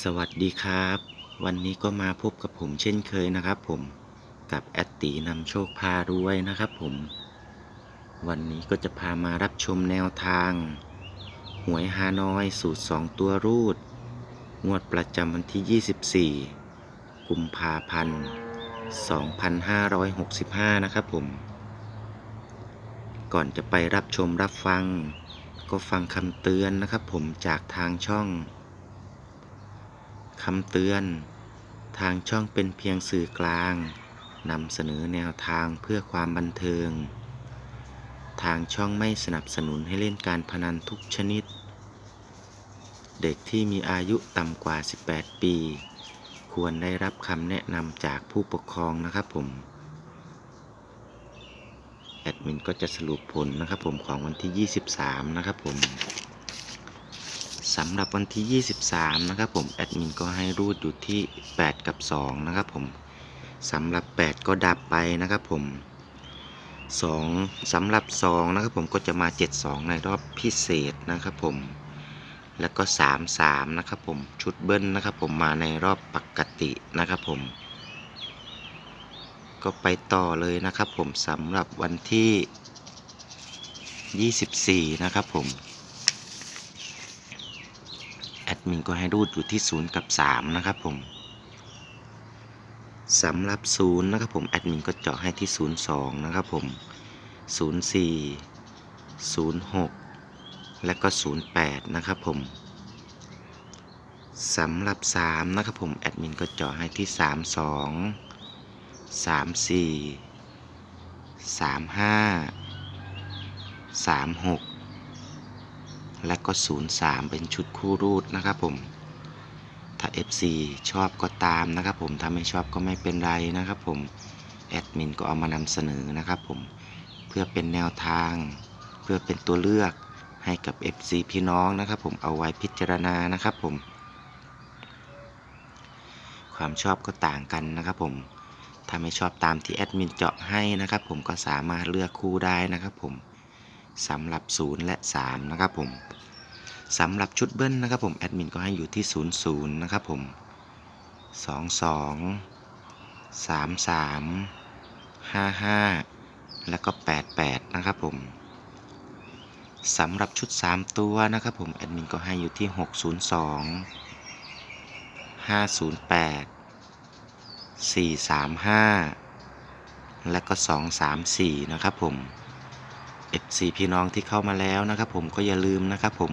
สวัสดีครับ วันนี้ก็มาพบกับผมเช่นเคยนะครับ ผมกับแอตตีนำโชคพารวยนะครับ ผม วันนี้ก็จะพามารับชมแนวทาง หวยฮานอยสูตร 2 ตัวรูด งวดประจำวันที่ 24 กุมภาพันธ์2565 นะครับผม ก่อนจะไปรับชมรับฟัง ก็ฟังคำเตือนนะครับ ผมจากทางช่อง คำเตือน ทางช่องเป็นเพียงสื่อกลางนำเสนอแนวทางเพื่อความบันเทิง ทางช่องไม่สนับสนุนให้เล่นการพนันทุกชนิด เด็กที่มีอายุต่ำกว่า 18 ปี ควรได้รับคำแนะนำจากผู้ปกครองนะครับผม แอดมินก็จะสรุปผลนะครับผมของวันที่ 23 นะครับผม สำหรับวันที่ 23 นะครับผม แอดมินก็ให้รูดอยู่ที่ 8 กับ 2 นะครับผมสำหรับ 8 ก็ดับไปนะครับผม 2สำหรับ 2 นะครับผมก็จะมา 72 ในรอบพิเศษนะครับผม แล้วก็ 3 3 นะครับผม ชุดเบิ้ลนะครับผมมาในรอบปกตินะครับผม ก็ไปต่อเลยนะครับผมสำหรับวันที่ 24 นะครับผม แอดมินก็ให้รูดอยู่ที่ 0 กับ 3 นะครับผมสำหรับ 0 นะครับผม แอดมินก็เจาะให้ที่ 02 นะครับผม 04 06 และก็ 08 นะครับผมสำหรับ 3 นะครับผม แอดมินก็เจาะให้ที่ 32 34 35 36 และก็ 03 เป็นชุดคู่รูดนะครับผม ถ้า FC ชอบก็ตามนะครับผม ถ้าไม่ชอบก็ไม่เป็นไรนะครับผม แอดมินก็เอามานำเสนอนะครับผม เพื่อเป็นแนวทาง เพื่อเป็นตัวเลือกให้กับ FC พี่น้องนะครับผม เอาไว้พิจารณานะครับผม ความชอบก็ต่างกันนะครับผม ถ้าไม่ชอบตามที่แอดมินเจาะให้นะครับผมก็สามารถเลือกคู่ได้นะครับผมสำหรับ 0 และ 3 นะครับผม สำหรับชุดเบิ้ลนะครับผมแอดมินก็ให้อยู่ที่ 0 0 นะครับผม 2 2 3 3 5 5 แล้วก็ 88 นะครับผมสำหรับชุด 3 ตัวนะครับผมแอดมินก็ให้อยู่ที่ 602 508 435 และก็ 234 นะครับผม FC พี่น้องที่เข้ามาแล้วนะครับผมก็อย่าลืมนะครับผม